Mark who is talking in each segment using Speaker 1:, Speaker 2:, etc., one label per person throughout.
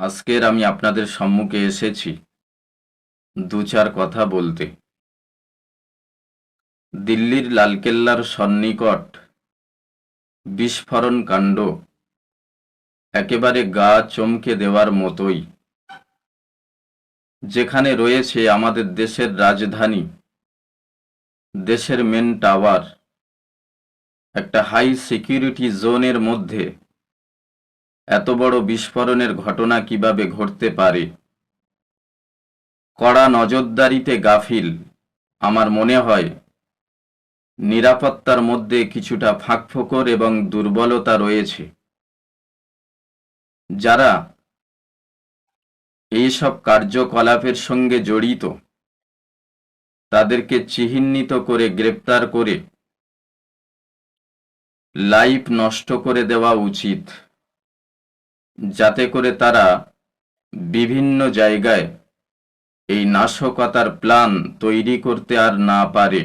Speaker 1: আজকের আমি আপনাদের সম্মুখে এসেছি। দু চার কথা বলতে। দিল্লির লালকেল্লার সন্নিকট বিস্ফোরণ কাণ্ড একেবারে গা চমকে দেওয়ার মতোই। যেখানে রয়েছে আমাদের দেশের রাজধানী, দেশের মেন টাওয়ার, একটা হাই সিকিউরিটি জোনের মধ্যে এত বড় বিস্ফোরণের ঘটনা কীভাবে ঘটতে পারে? কড়া নজরদারিতে গাফিল, আমার মনে হয়। নিরাপত্তার মধ্যে কিছুটা ফাঁকফোকর এবং দুর্বলতা রয়েছে। যারা এইসব কার্যকলাপের সঙ্গে জড়িত, তাদেরকে চিহ্নিত করে গ্রেপ্তার করে লাইফ নষ্ট করে দেওয়া উচিত। যাতে করে তারা বিভিন্ন জায়গায় এই নাশকতার প্ল্যান তৈরি করতে আর না পারে।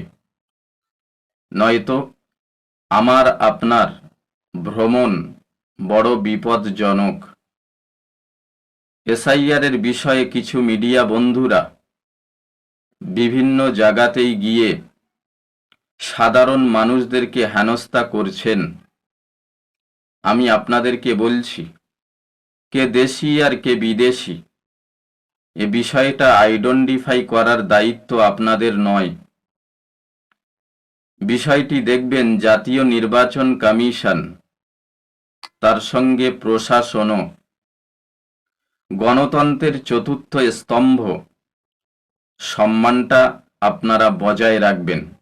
Speaker 1: নয়তো আমার, আপনার ভ্রমণ বড় বিপদজনক এসআইআরের বিষয়ে কিছু মিডিয়া বন্ধুরা বিভিন্ন জায়গাতেই গিয়ে সাধারণ মানুষদেরকে হেনস্থা করছেন। আমি আপনাদেরকে বলছি কে দেশি আর কে বিদেশি? এ বিষয়টা আইডেন্টিফাই করার দায়িত্ব আপনাদের নয়। বিষয়টি দেখবেন জাতীয় নির্বাচন কমিশন, তার সঙ্গে প্রশাসনও। গণতন্ত্রের চতুর্থ স্তম্ভ। সম্মানটা আপনারা বজায় রাখবেন।